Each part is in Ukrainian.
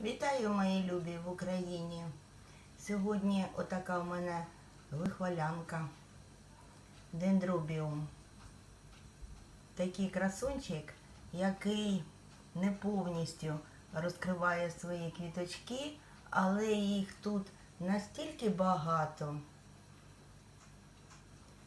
Вітаю, мої любі в Україні. Сьогодні отака в мене вихвалянка. Дендробіум. Такий красунчик, який не повністю розкриває свої квіточки, але їх тут настільки багато.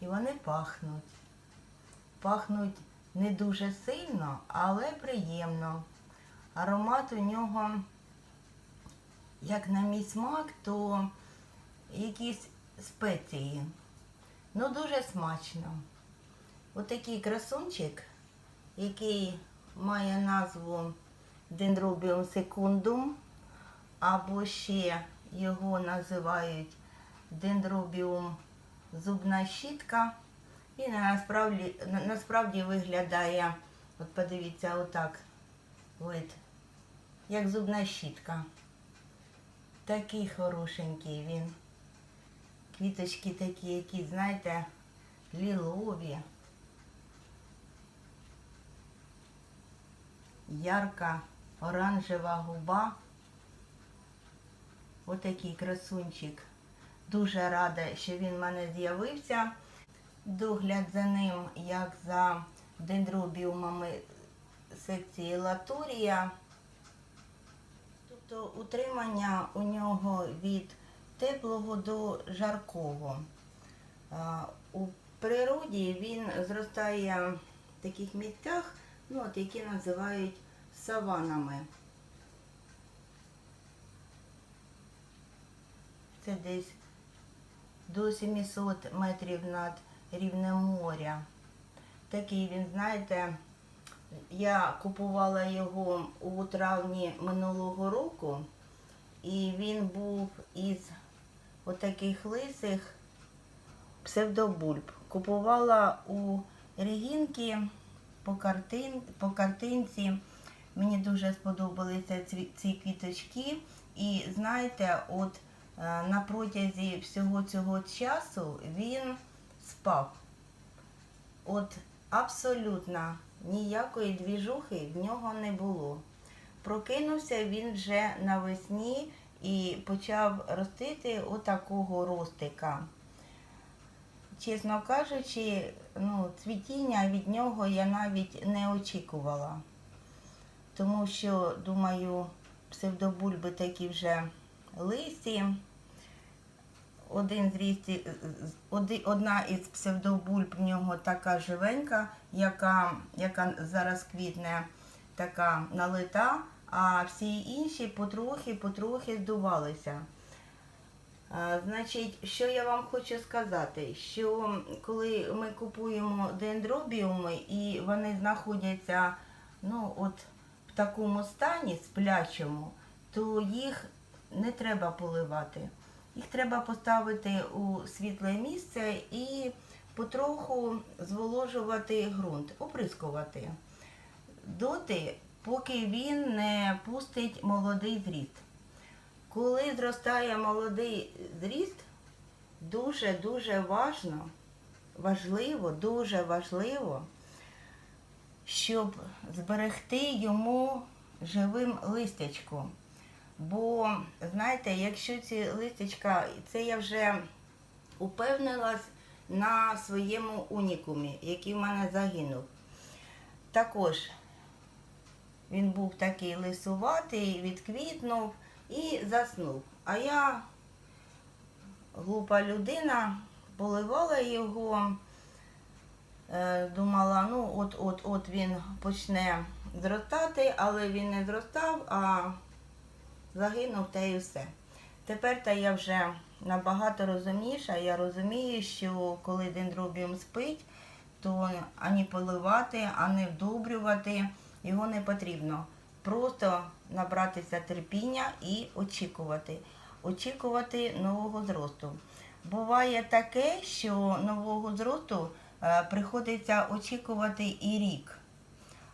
І вони пахнуть. Пахнуть не дуже сильно, але приємно. Аромат у нього, як на мій смак, то якісь спеції. Ну, дуже смачно. Отакий красунчик, який має назву Dendrobium secundum, або ще його називають Dendrobium зубна щітка. Він насправді, насправді виглядає, от подивіться, отак вид, як зубна щітка. Такий хорошенький він. Квіточки такі, які, знаєте, лілові. Ярка оранжева губа. Отакий красунчик. Дуже рада, що він в мене з'явився. Догляд за ним, як за дендробіумами секції латурія. Тобто утримання у нього від теплого до жаркого. У природі він зростає в таких місцях, ну, от, які називають саванами. Це десь до 700 метрів над рівнем моря. Такий він, знаєте, я купувала його у травні минулого року, і він був із отаких лисих псевдобульб. Купувала у Регінки по, картин, по картинці. Мені дуже сподобалися цві- ці квіточки. І знаєте, от е, на протязі всього цього часу він спав. От абсолютно ніякої двіжухи в нього не було. Прокинувся він вже навесні і почав ростити отакого ростика. Чесно кажучи, ну, цвітіння від нього я навіть не очікувала. Тому що, думаю, псевдобульби такі вже лисі. Один з рісті, одна із псевдобульб в нього така живенька, яка, яка зараз квітне, така налита, а всі інші потрохи-потрохи здувалися. Значить, що я вам хочу сказати, що коли ми купуємо дендробіуми і вони знаходяться ну, от, в такому стані сплячому, то їх не треба поливати. Їх треба поставити у світле місце і потроху зволожувати ґрунт, оприскувати. Доти, поки він не пустить молодий зріст. Коли зростає молодий зріст, дуже-дуже важно, важливо, дуже важливо, щоб зберегти йому живим листячком. Бо, знаєте, якщо ці листячка, це я вже упевнилась на своєму унікумі, який в мене загинув. Також він був такий лисуватий, відквітнув і заснув. А я, глупа людина, поливала його, е, думала, ну от-от-от він почне зростати, але він не зростав, а загинув та і все. Тепер та я вже набагато розумніша. Я розумію, що коли дендробіум спить, то ані поливати, ані вдобрювати його не потрібно. Просто набратися терпіння і очікувати. Очікувати нового зросту. Буває таке, що нового зросту е, приходиться очікувати і рік.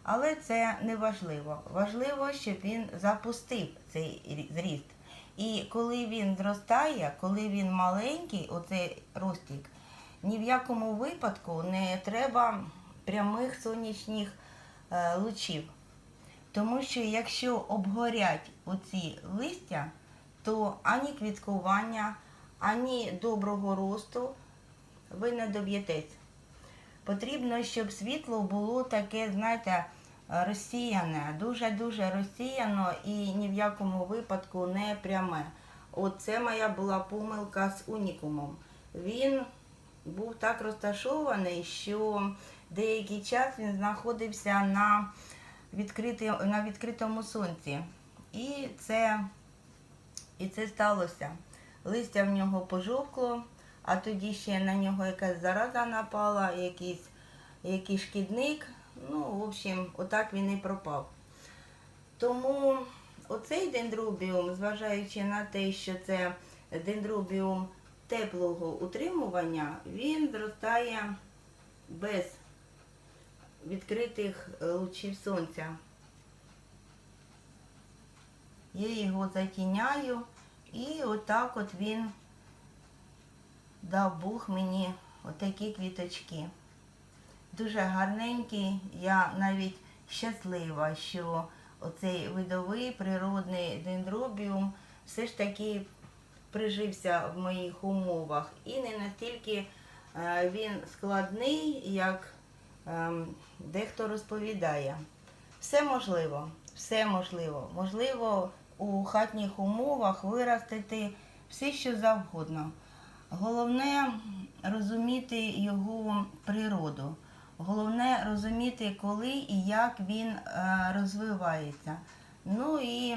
Але це не важливо. Важливо, щоб він запустив цей зріст. І коли він зростає, коли він маленький, оцей ростик, ні в якому випадку не треба прямих сонячних е, лучів. Тому що якщо обгорять оці листя, то ані квіткування, ані доброго росту ви не доб'єтесь. Потрібно, щоб світло було таке, знаєте, розсіяне, дуже-дуже розсіяно і ні в якому випадку не пряме. Оце моя була помилка з унікумом. Він був так розташований, що деякий час він знаходився на, відкритий, на відкритому сонці. І це, і це сталося. Листя в нього пожовкло, а тоді ще на нього якась зараза напала, якийсь, якийсь шкідник. Ну, в общем, отак він і пропав. Тому оцей дендробіум, зважаючи на те, що це дендробіум теплого утримування, він зростає без відкритих е, лучів сонця. Я його затіняю і отак от він дав Бог мені отакі квіточки. Дуже гарненький. Я навіть щаслива, що оцей видовий природний дендробіум все ж таки прижився в моїх умовах. І не настільки е, він складний, як ем, дехто розповідає. Все можливо, все можливо. Можливо у хатніх умовах виростити все, що завгодно. Головне розуміти його природу. Головне розуміти, коли і як він е, розвивається. Ну і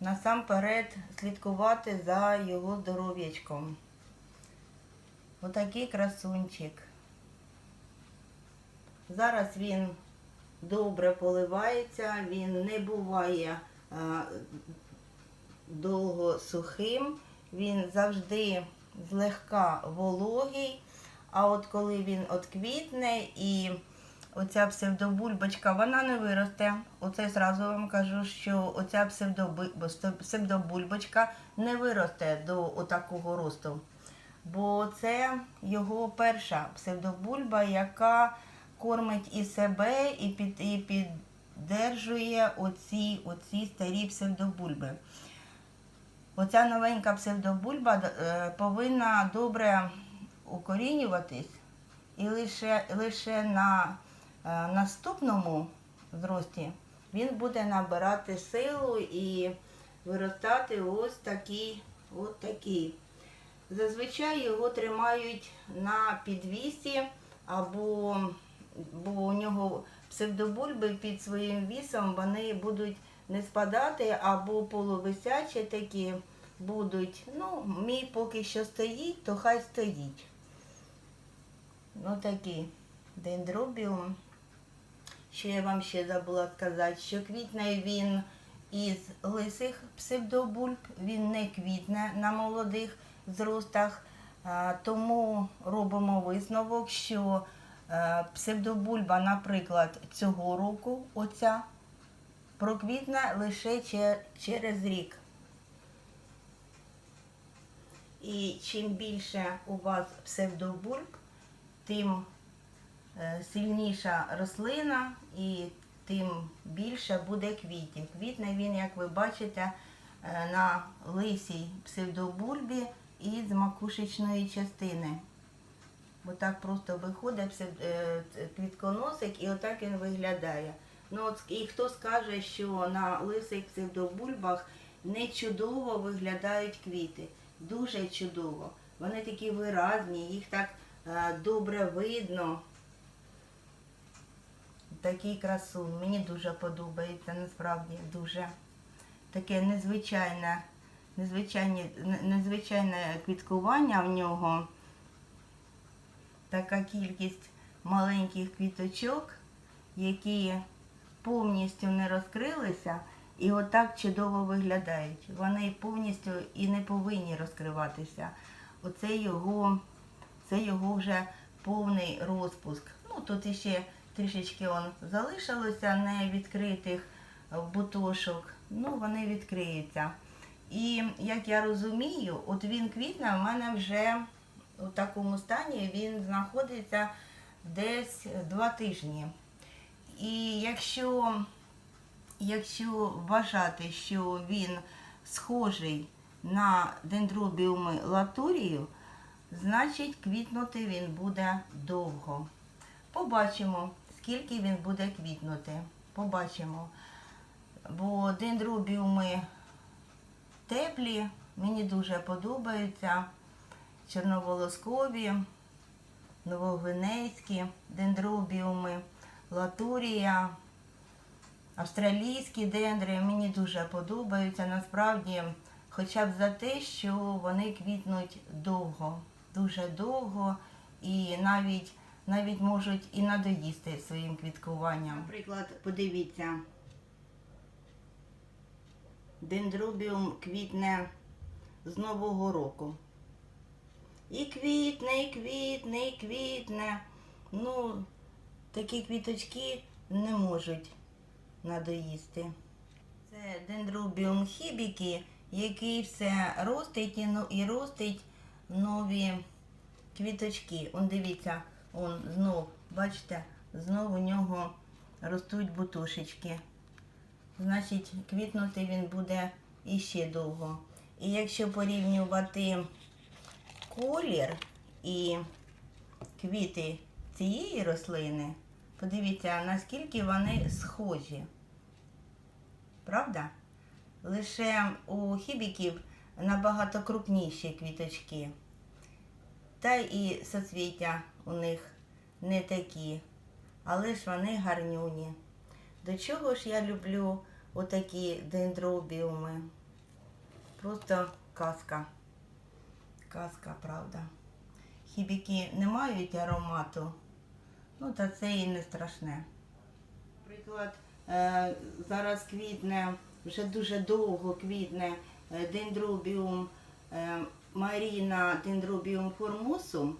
насамперед слідкувати за його здоров'ячком. Отакий красунчик. Зараз він добре поливається, він не буває е, довго сухим, він завжди злегка вологий. А от коли він отквітне і оця псевдобульбочка, вона не виросте. Оце зразу вам кажу, що оця псевдобульбочка не виросте до отакого росту. Бо це його перша псевдобульба, яка кормить і себе, і, під, і піддержує оці, оці старі псевдобульби. Оця новенька псевдобульба е, повинна добре укорінюватись, і лише, лише на е, наступному зрості він буде набирати силу і виростати ось такий, ось такий. Зазвичай його тримають на підвісі, або бо у нього псевдобульби під своїм вісом вони будуть не спадати, або полувисячі такі будуть. Ну, мій поки що стоїть, то хай стоїть. Ну такий дендробіум. Що я вам ще забула сказати, що квітне він із лисих псевдобульб, він не квітне на молодих зростах. Тому робимо висновок, що е, псевдобульба, наприклад, цього року, оця, проквітне лише через рік. І чим більше у вас псевдобульб, тим е, сильніша рослина і тим більше буде квітів. Квітне він, як ви бачите, е, на лисій псевдобульбі і з макушечної частини. Отак просто виходить е, квітконосик і отак він виглядає. Ну, от, і хто скаже, що на лисих псевдобульбах не чудово виглядають квіти. Дуже чудово. Вони такі виразні, їх так е, добре видно. Такий красун. Мені дуже подобається, насправді дуже. Таке незвичайне, незвичайне, незвичайне квіткування в нього. Така кількість маленьких квіточок, які повністю не розкрилися і отак чудово виглядають. Вони повністю і не повинні розкриватися. Оце його, це його вже повний розпуск. Ну, тут іще трішечки он залишилося не відкритих е, бутошок. Ну, вони відкриються. І як я розумію, от він квітне в мене вже у такому стані він знаходиться десь два тижні. І якщо якщо вважати, що він схожий на дендробіуми латурію, значить квітнути він буде довго. Побачимо, скільки він буде квітнути. Побачимо. Бо дендробіуми теплі, мені дуже подобаються. Чорноволоскові, новогвинейські дендробіуми, латурія, австралійські дендри мені дуже подобаються. Насправді, хоча б за те, що вони квітнуть довго, дуже довго і навіть, навіть можуть і надоїсти своїм квіткуванням. Наприклад, подивіться, дендробіум квітне з Нового року. І квітне, і квітне, і квітне. Ну, такі квіточки не можуть надоїсти. Це дендробіум хібіки, який все ростить ну- і ростить нові квіточки. Он дивіться, он знов, бачите, знов у нього ростуть бутушечки. Значить, квітнути він буде іще довго. І якщо порівнювати колір і квіти цієї рослини, подивіться, наскільки вони схожі. Правда? Лише у хібіків набагато крупніші квіточки. Та і соцвіття у них не такі, але ж вони гарнюні. До чого ж я люблю отакі дендробіуми? Просто казка. Казка, правда. Хібіки не мають аромату, ну та це і не страшне. Наприклад, е, зараз квітне, вже дуже довго квітне е, дендробіум е, Маріна дендробіум формосум,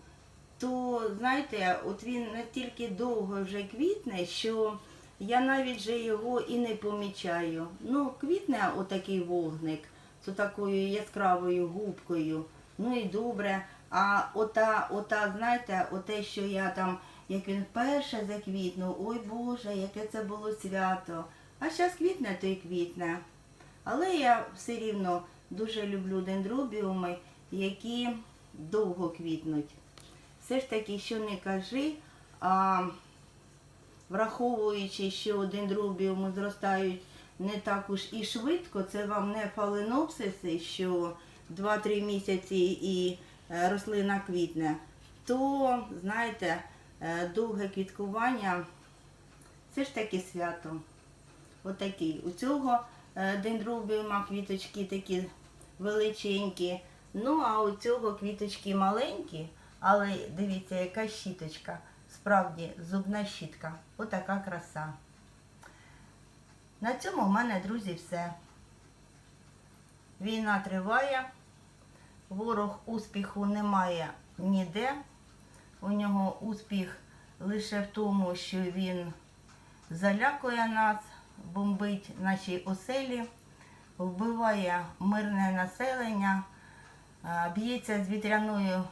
то знаєте, от він настільки довго вже квітне, що я навіть же його і не помічаю. Ну, квітне отакий вогник з такою яскравою губкою. Ну і добре. А ота, ота, знаєте, оте, що я там, як він вперше заквітнув, ой Боже, яке це було свято. А зараз квітне, то й квітне. Але я все рівно дуже люблю дендробіуми, які довго квітнуть. Все ж таки, що не кажи, а враховуючи, що дендробіуми зростають не так уж і швидко, це вам не фаленопсиси, що 2-3 місяці і е, рослина квітне, то, знаєте, довге квіткування це ж таки свято. Отакий. У цього е, дендробіума квіточки такі величенькі. Ну, а у цього квіточки маленькі, але дивіться, яка щіточка. Справді зубна щітка. Отака краса. На цьому в мене, друзі, все. Війна триває, ворог успіху немає ніде. У нього успіх лише в тому, що він залякує нас, бомбить наші оселі, вбиває мирне населення, б'ється з вітряною,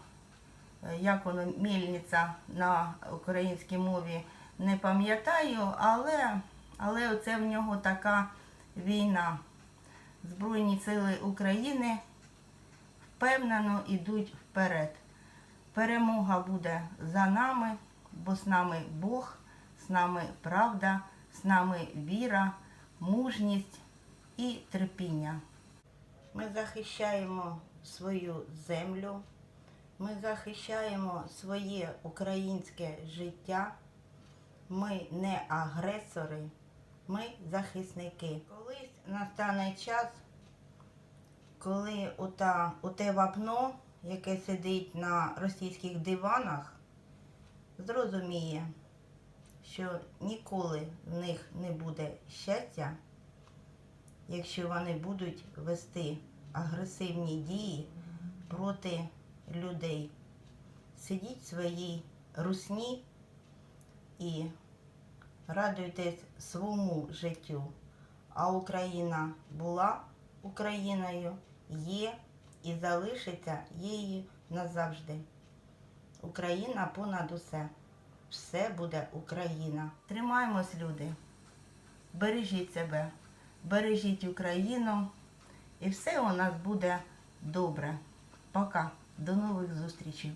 е, як воно, мельниця на українській мові, не пам'ятаю, але, але оце в нього така війна. Збройні сили України впевнено йдуть вперед. Перемога буде за нами, бо з нами Бог, з нами правда, з нами віра, мужність і терпіння. Ми захищаємо свою землю, ми захищаємо своє українське життя. Ми не агресори, ми захисники. Колись настане час, коли ота, оте вапно, яке сидить на російських диванах, зрозуміє, що ніколи в них не буде щастя, якщо вони будуть вести агресивні дії проти людей. Сидіть в своїй русні і радуйтесь своєму життю. А Україна була Україною, є і залишиться її назавжди. Україна понад усе. Все буде Україна. Тримаємось, люди. бережіть себе, бережіть Україну, і все у нас буде добре. Пока. До нових зустрічей.